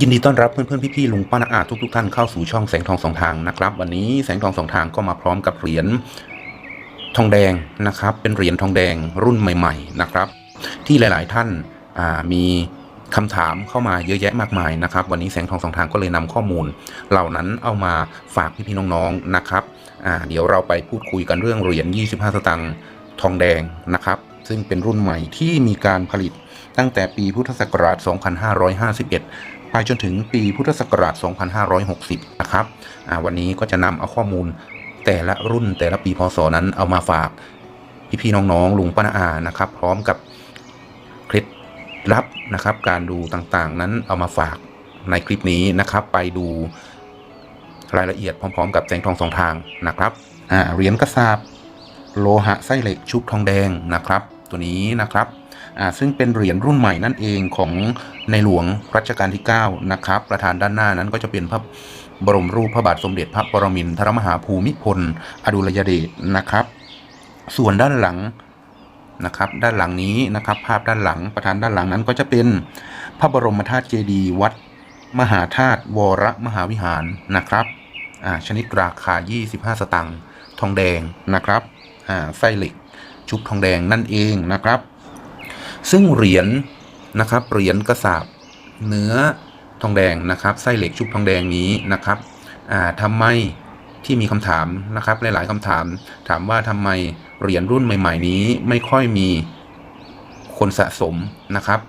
ยินดีต้อนรับเพื่อนๆพี่ๆลุงป้านาอาทุกๆท่านเข้าสู่ช่องแสงทองสองทางนะครับ วันนี้แสงทองสองทางก็มาพร้อมกับเหรียญทองแดงนะครับ เป็นเหรียญทองแดงรุ่นใหม่ ๆ นะครับ ที่หลายๆท่านอ่ามีคำถามเข้ามาเยอะแยะมากมายนะครับ วันนี้แสงทองสองทางก็เลยนำข้อมูล เหล่านั้นเอามาฝากพี่ๆน้องๆนะครับเดี๋ยวเราไปพูดคุยกันเรื่องเหรียญ25 สตางค์ทองแดงนะครับ ซึ่งเป็นรุ่นใหม่ที่มีการผลิตตั้งแต่ปีพุทธศักราช 2551 ไปจนถึงปีพุทธศักราช 2560 นะครับวันนี้ก็จะนำเอาข้อมูลแต่ละรุ่นแต่ละปีพศนั้นเอามาฝากพี่ๆน้องๆลุงป้าอานะครับ พร้อมกับเคล็ดลับนะครับ การดูต่างๆ นั้นเอามาฝากในคลิปนี้นะครับ ไปดูรายละเอียดพร้อม ๆ กับแสงทองสองทางนะครับเหรียญกระสาบโลหะไส้เหล็กชุบทองแดงนะครับ ตัวนี้นะครับ ซึ่งเป็นเหรียญรุ่นใหม่นั่นเองของในหลวงรัชกาลที่ 9 นะครับ ประธานด้านหน้านั้นก็จะเป็นพระบรมรูปพระบาทสมเด็จพระปรมินทรมหาภูมิพล อดุลยเดชนะครับ ส่วนด้านหลังนะครับ ด้านหลังนี้นะครับ ภาพด้านหลังประธานด้านหลังนั้นก็จะเป็นพระบรมธาตุเจดีย์วัดมหาธาตุวรมหาวิหารนะครับอ่าชนิดราคา 25 สตังค์ทองแดงนะครับอ่าไส้เหล็กชุบทองแดงนั่นเองนะครับ ซึ่งเหรียญนะครับเหรียญกระสาบเนื้อทองแดงนะครับไส้เหล็กชุบทองแดงนี้นะครับอ่าทำไมที่มีคำถามนะครับหลายๆคำถาม ถามว่าทำไมเหรียญรุ่นใหม่ ๆ นี้ไม่ค่อยมีคนสะสมนะครับ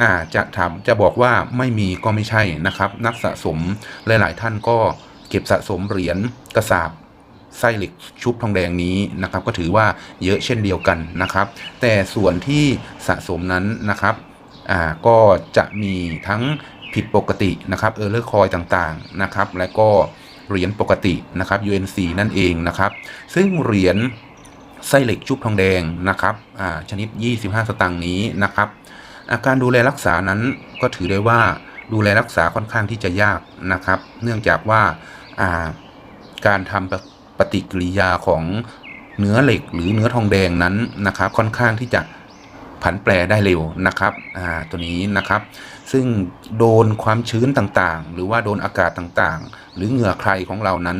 อาจะถามจะบอกว่าไม่มีก็ไม่ใช่นะครับ นักสะสมหลาย ๆ ท่านก็เก็บสะสมเหรียญกระสาบ ไส้เหล็กชุบทองแดงนี้นะครับก็ถือว่าเยอะเช่นเดียวกันนะครับ แต่ส่วนที่สะสมนั้นนะครับอ่าก็จะมีทั้งผิดปกตินะครับเออร์เลอร์คอยต่างๆนะครับ และก็เหรียญปกตินะครับ UNC นั่นเองนะครับ ซึ่งเหรียญไส้เหล็กชุบทองแดงนะครับอ่าชนิด 25 สตางค์นี้นะครับอาการดูแลรักษานั้นก็ถือได้ว่าดูแลรักษาค่อนข้างที่จะยากนะครับ เนื่องจากว่าอ่าการทำ ปฏิกิริยาของเนื้อเหล็กหรือเนื้อทองแดงนั้นนะครับ ค่อนข้างที่จะผันแปรได้เร็วนะครับอ่าตัวนี้นะครับ ซึ่งโดนความชื้นต่างๆ หรือว่าโดนอากาศต่างๆ หรือเหงื่อใครของเรานั้น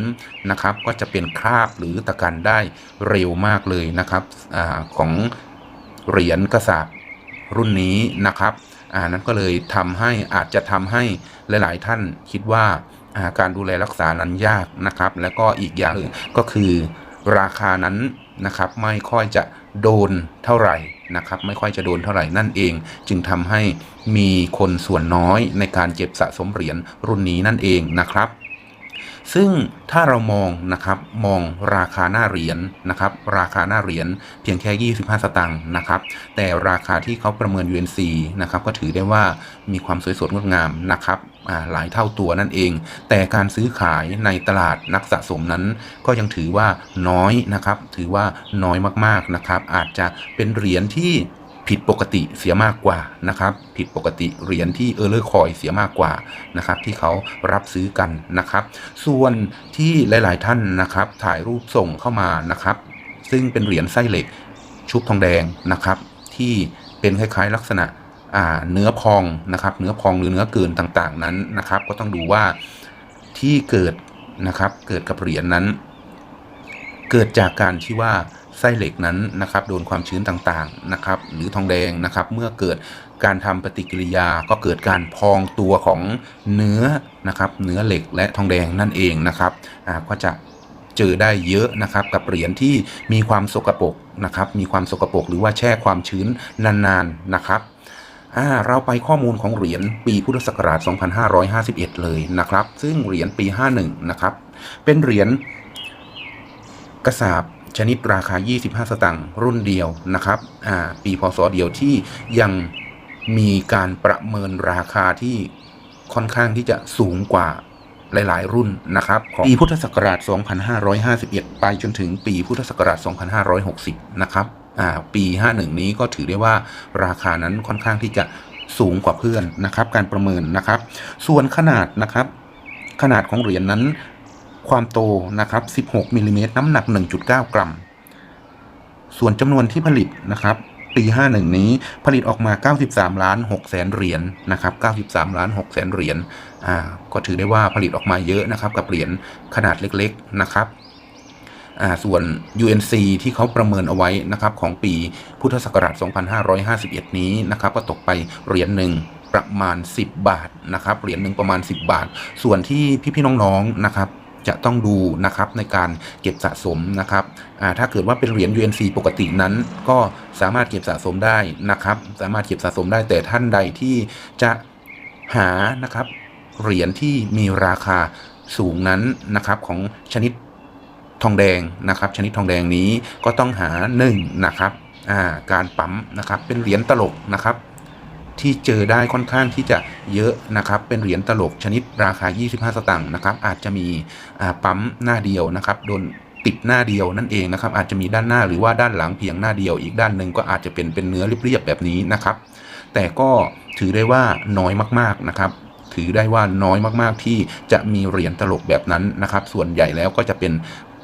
นะครับ ก็จะเป็นคราบหรือตะกันได้เร็วมากเลยนะครับอาของเหรียญกระสาบรุ่นนี้นะครับอ่านั้นก็เลยทำให้อาจจะทำให้หลาย ๆ ท่านคิดว่า การดูแลรักษานั้นยากนะครับ แล้วก็อีกอย่างก็คือราคานั้นนะครับไม่ค่อยจะโดนเท่าไหร่นะครับ ไม่ค่อยจะโดนเท่าไหร่นั่นเอง จึงทำให้มีคนส่วนน้อยในการเก็บสะสมเหรียญรุ่นนี้นั่นเองนะครับ ซึ่งถ้าเรามองนะครับมองราคาหน้าเหรียญนะครับ ราคาหน้าเหรียญเพียงแค่ 25 สตางค์นะครับ แต่ราคาที่เขาประเมิน UNC นะครับก็ถือได้ว่ามีความสวยสดงดงามนะครับ หลายเท่าตัวนั่นเอง แต่การซื้อขายในตลาดนักสะสมนั้น ก็ยังถือว่าน้อยนะครับ ถือว่าน้อยมากๆนะครับ อาจจะเป็นเหรียญที่ผิดปกติเสียมากกว่านะครับ ผิดปกติเหรียญที่เออร์เลอร์คอยเสียมากกว่านะครับ ที่เขารับซื้อกันนะครับ ส่วนที่หลาย ๆ ท่านนะครับ ถ่ายรูปส่งเข้ามานะครับ ซึ่งเป็นเหรียญไส้เหล็กชุบทองแดงนะครับ ที่เป็นคล้าย ๆ ลักษณะ เนื้อพองนะครับ เนื้อพองหรือเนื้อเกินต่างๆนั้นนะครับ ก็ต้องดูว่าที่เกิดนะครับเกิดกับเหรียญนั้น เกิดจากการที่ว่าไส้เหล็กนั้นนะครับโดนความชื้นต่างๆนะครับ หรือทองแดงนะครับ เมื่อเกิดการทำปฏิกิริยาก็เกิดการพองตัวของเนื้อนะครับเนื้อเหล็กและทองแดงนั่นเองนะครับก็จะเจอได้เยอะนะครับกับเหรียญที่มีความสกปรกนะครับ มีความสกปรกหรือว่าแช่ความชื้นนานๆนะครับ อ่าเราไปข้อมูลของเหรียญปีพุทธศักราช 2551 เลยนะครับ ซึ่งเหรียญปี 51 นะครับ เป็นเหรียญกระสาบชนิดราคา 25 สตางค์รุ่นเดียวนะครับอ่าปีพศเดียวที่ยังมีการประเมินราคาที่ค่อนข้างที่จะสูงกว่าหลาย ๆ รุ่นนะครับของปีพุทธศักราช 2551 ไปจนถึงปีพุทธศักราช 2560 นะครับ ปี 51 นี้ก็ถือได้ว่าราคานั้นค่อนข้างที่จะสูงกว่าเพื่อนนะครับ การประเมินนะครับ ส่วนขนาดนะครับ ขนาดของเหรียญนั้น ความโตนะครับ 16มิลลิเมตรน้ำหนัก 1.9 กรัม ส่วนจำนวนที่ผลิตนะครับปี 51 นี้ผลิตออกมา 93 ล้าน6แสนเหรียญนะครับ 93 ล้าน6แสนเหรียญ อ่า ก็ถือได้ว่าผลิตออกมาเยอะนะครับ กับเหรียญขนาดเล็ก ๆ นะครับ ส่วน UNC ที่เขาประเมินเอาไว้นะครับของปีพุทธศักราช 2551 นี้นะครับก็ตกไปเหรียญหนึ่งประมาณ 10 บาทนะครับเหรียญหนึ่งประมาณ 10 บาท ส่วนที่พี่ๆน้องๆนะครับจะต้องดูนะครับในการเก็บสะสมนะครับอ่าถ้าเกิดว่าเป็นเหรียญ UNC ปกตินั้น ก็สามารถเก็บสะสมได้นะครับ สามารถเก็บสะสมได้แต่ท่านใดที่จะหานะครับเหรียญที่มีราคาสูงนั้นนะครับของชนิด ทองแดงนะครับ ชนิดทองแดงนี้ก็ต้องหาหนึ่งนะครับอ่าการปั๊มนะครับเป็นเหรียญตลกนะครับ ที่เจอได้ค่อนข้างที่จะเยอะนะครับ เป็นเหรียญตลกชนิดราคา 25 สตางค์นะครับ อาจจะมีอ่าปั๊มหน้าเดียวนะครับโดนติดหน้าเดียวนั่นเองนะครับ อาจจะมีด้านหน้าหรือว่าด้านหลังเพียงหน้าเดียว อีกด้านหนึ่งก็อาจจะเป็นเป็นเนื้อเรียบๆแบบนี้นะครับ แต่ก็ถือได้ว่าน้อยมากๆนะครับถือได้ว่าน้อยมากๆที่จะมีเหรียญตลกแบบนั้นนะครับ ส่วนใหญ่แล้วก็จะเป็น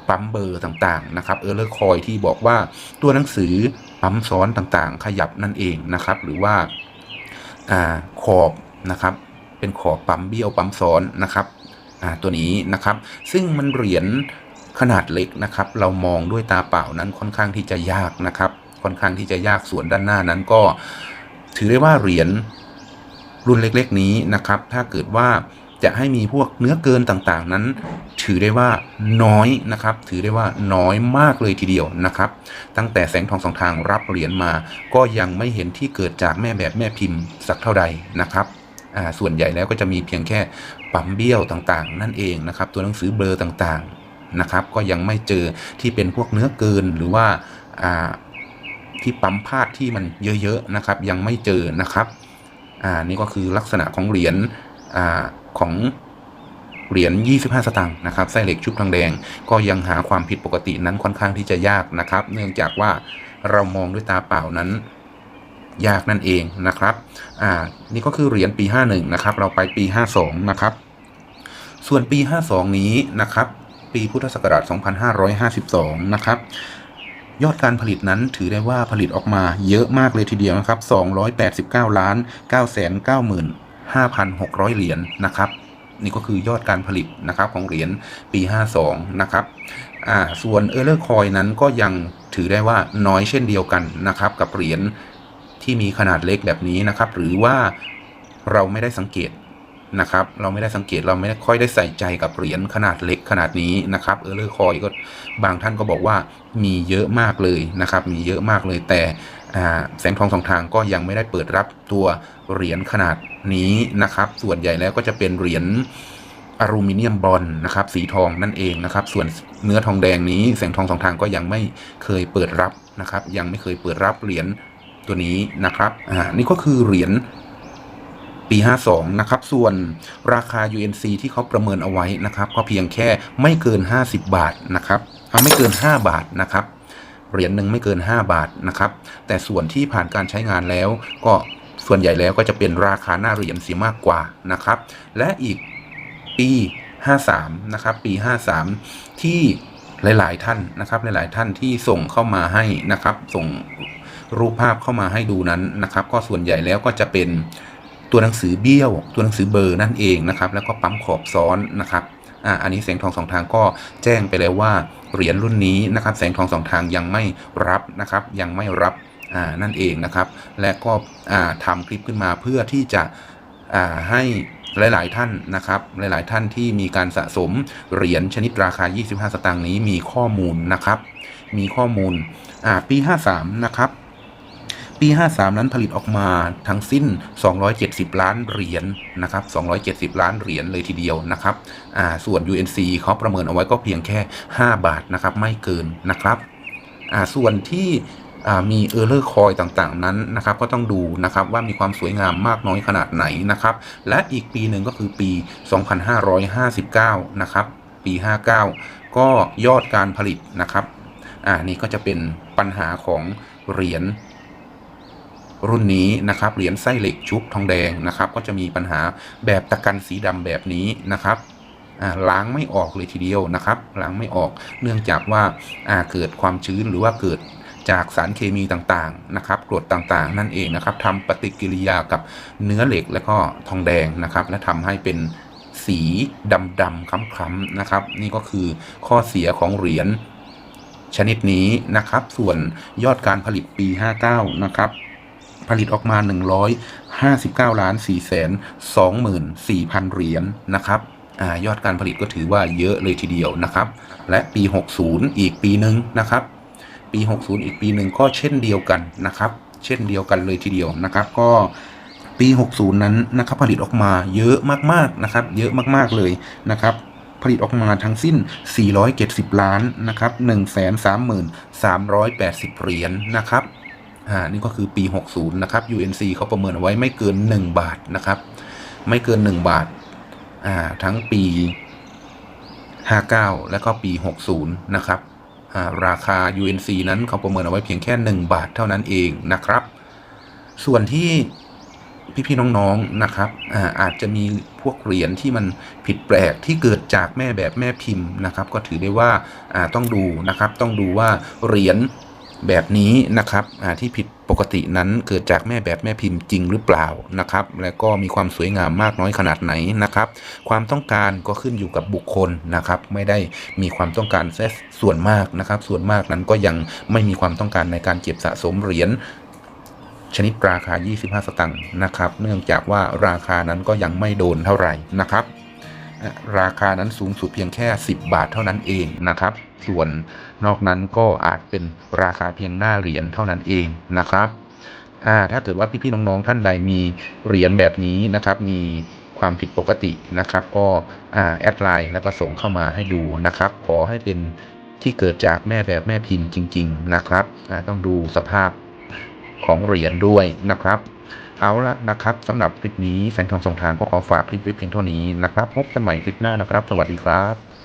ปั๊มเบอร์ต่างๆนะครับเออร์เลอร์คอยที่บอกว่าตัวหนังสือปั๊มซ้อนต่างๆ ขยับนั่นเองนะครับหรือว่าอขอบนะครับเป็นขอบปั๊มเบี้ยวปั๊มซ้อนนะครับตัวนี้นะครับ ซึ่งมันเหรียญขนาดเล็กนะครับ เรามองด้วยตาเปล่านั้นค่อนข้างที่จะยากนะครับ ค่อนข้างที่จะยากส่วนด้านหน้านั้นก็ ถือได้ว่าเหรียญรุ่นเล็กๆนี้นะครับ ถ้าเกิดว่าจะให้มีพวกเนื้อเกินต่างๆนั้น ถือได้ว่าน้อยนะครับ ถือได้ว่าน้อยมากเลยทีเดียวนะครับ ตั้งแต่แสงทองสองทางรับเหรียญมา ก็ยังไม่เห็นที่เกิดจากแม่แบบแม่พิมพ์สักเท่าใดนะครับส่วนใหญ่แล้วก็จะมีเพียงแค่ปั๊มเบี้ยวต่างๆ นั่นเองนะครับ ตัวหนังสือเบลอต่างๆนะครับ ก็ยังไม่เจอที่เป็นพวกเนื้อเกินหรือว่าอ่าที่ปั๊มพาดที่มันเยอะๆนะครับ ยังไม่เจอนะครับอ่านี่ก็คือลักษณะของเหรียญอ่าของ เหรียญ 25 สตางค์นะครับไส้เหล็กชุบทองแดง ก็ยังหาความผิดปกตินั้นค่อนข้างที่จะยากนะครับ เนื่องจากว่าเรามองด้วยตาเปล่านั้นยากนั่นเองนะครับ อ่า นี่ก็คือเหรียญปี 51 นะครับ เราไปปี 52 นะครับ ส่วนปี 52 นี้นะครับ ปีพุทธศักราช 2552 นะครับ ยอดการผลิตนั้นถือได้ว่าผลิตออกมาเยอะมากเลยทีเดียวนะครับ 289 ล้าน 995,600 เหรียญนะครับ นี่ก็คือยอดการผลิตนะครับของเหรียญปี 52 นะครับอ่าส่วนเออร์เลอร์คอยนั้นก็ยังถือได้ว่าน้อยเช่นเดียวกันนะครับ กับเหรียญที่มีขนาดเล็กแบบนี้นะครับ หรือว่าเราไม่ได้สังเกตนะครับ เราไม่ได้สังเกตเราไม่ได้ค่อยได้ใส่ใจกับเหรียญขนาดเล็กขนาดนี้นะครับเออร์เลอร์คอยก็บางท่านก็บอกว่ามีเยอะมากเลยนะครับ มีเยอะมากเลยแต่ แสงทองสองทางก็ยังไม่ได้เปิดรับตัวเหรียญขนาดนี้นะครับ ส่วนใหญ่แล้วก็จะเป็นเหรียญอลูมิเนียมบอลนะครับ สีทองนั่นเองนะครับ ส่วนเนื้อทองแดงนี้แสงทองสองทางก็ยังไม่เคยเปิดรับนะครับ ยังไม่เคยเปิดรับเหรียญตัวนี้นะครับอ่านี่ก็คือเหรียญปี 52 นะครับ ส่วนราคา UNC ที่เขาประเมินเอาไว้นะครับ ก็เพียงแค่ไม่เกิน 50 บาทนะครับ เอาไม่เกิน 5 บาทนะครับ เหรียญหนึ่งไม่เกิน 5 บาทนะครับ แต่ส่วนที่ผ่านการใช้งานแล้ว ก็ส่วนใหญ่แล้วก็จะเป็นราคาหน้าเหรียญเสียมากกว่านะครับ และอีกปี 53 นะครับ ปี 53 ที่หลาย ๆ ท่านนะครับ หลาย ๆ ท่านที่ส่งเข้ามาให้นะครับ ส่งรูปภาพเข้ามาให้ดูนั้นนะครับ ก็ส่วนใหญ่แล้วก็จะเป็นตัวหนังสือเบี้ยว ตัวหนังสือเบอร์นั่นเองนะครับ แล้วก็ปั๊มขอบซ้อนนะครับ อ่าอันนี้แสงทองสองทางก็แจ้งไปแล้วว่าเหรียญรุ่นนี้นะครับแสงทองสองทางยังไม่รับนะครับ ยังไม่รับอ่านั่นเองนะครับ และก็อ่าทำคลิปขึ้นมาเพื่อที่จะอ่าให้หลาย ๆ ท่านนะครับ หลาย ๆ ท่านที่มีการสะสมเหรียญชนิดราคา 25 สตางค์นี้มีข้อมูลนะครับ มีข้อมูลอ่าปี 53 นะครับ ปี 53 นั้นผลิตออกมาทั้งสิ้น 270 ล้านเหรียญนะครับ 270 ล้านเหรียญเลยทีเดียวนะครับอ่าส่วน UNC เขาประเมินเอาไว้ก็เพียงแค่ 5 บาทนะครับ ไม่เกินนะครับอ่าส่วนที่มีเออร์เลอร์คอยต่างๆนั้นนะครับ ก็ต้องดูนะครับว่ามีความสวยงามมากน้อยขนาดไหนนะครับ และอีกปีหนึ่งก็คือปี 2559 นะครับ ปี 59 ก็ยอดการผลิตนะครับ อ่านี่ก็จะเป็นปัญหาของเหรียญ รุ่นนี้นะครับเหรียญไส้เหล็กชุบทองแดงนะครับก็จะมีปัญหาแบบตะกันสีดำแบบนี้นะครับล้างไม่ออกเลยทีเดียวนะครับล้างไม่ออกเนื่องจากว่าเกิดความชื้นหรือว่าเกิดจากสารเคมีต่างๆนะครับกรดต่างๆ นั่นเองนะครับทำปฏิกิริยากับเนื้อเหล็กและก็ทองแดงนะครับ และทำให้เป็นสีดำๆคล้ำๆนะครับ นี่ก็คือข้อเสียของเหรียญชนิดนี้นะครับ ส่วนยอดการผลิตปี 59 นะครับ ผลิตออกมา 159 ล้าน4 2 4 0 0 0 เหรียญนะครับอยอดการผลิตก็ถือว่าเยอะเลยทีเดียวนะครับ และปี 60 อีกปีหนึ่งนะครับ ปี 60 อีกปีหนึ่งก็เช่นเดียวกันนะครับ เช่นเดียวกันเลยทีเดียวนะครับ ก็ปี 60 นั้นนะครับผลิตออกมาเยอะมากๆนะครับ เยอะมากๆเลยนะครับผลิตออกมาทั้งสิ้น 470 ล้านนะครับ 130,380 เหรียญนะครับ อ่านี่ก็คือปี 60 นะครับ UNC เขาประเมินเอาไว้ไม่เกิน 1 บาทนะครับ ไม่เกิน 1 บาทอ่าทั้งปี 59 และก็ปี 60 นะครับอ่าราคา UNC นั้นเขาประเมินเอาไว้เพียงแค่ 1 บาทเท่านั้นเองนะครับ ส่วนที่พี่ๆน้องๆนะครับอ่าอาจจะมีพวกเหรียญที่มันผิดแปลกที่เกิดจากแม่แบบแม่พิมพ์นะครับ ก็ถือได้ว่าอ่าต้องดูนะครับ ต้องดูว่าเหรียญ แบบนี้นะครับที่ผิดปกตินั้นเกิดจากแม่แบบแม่พิมพ์จริงหรือเปล่านะครับ และก็มีความสวยงามมากน้อยขนาดไหนนะครับ ความต้องการก็ขึ้นอยู่กับบุคคลนะครับ ไม่ได้มีความต้องการแส่วนมากนะครับ ส่วนมากนั้นก็ยังไม่มีความต้องการในการเก็บสะสมเหรียญชนิดราคา 25 สตังค์นะครับ เนื่องจากว่าราคานั้นก็ยังไม่โดนเท่าไหร่นะครับ ราคานั้นสูงสุดเพียงแค่ 10 บาทเท่านั้นเองนะครับ ส่วนนอกนั้นก็อาจเป็นราคาเพียงหน้าเหรียญเท่านั้นเองนะครับถ้าเกิดว่าพี่ๆน้องๆท่านใดมีเหรียญแบบนี้นะครับ มีความผิดปกตินะครับ ก็แอดไลน์แล้วก็ส่งเข้ามาให้ดูนะครับ ขอให้เป็นที่เกิดจากแม่แบบแม่พิมพ์จริง ๆนะครับต้องดูสภาพของเหรียญด้วยนะครับ เอาละนะครับสำหรับคลิปนี้แสงทองส่งทางก็ขอฝากคลิปไว้เพียงเท่านี้นะครับพบกันใหม่คลิปหน้านะครับ สวัสดีครับ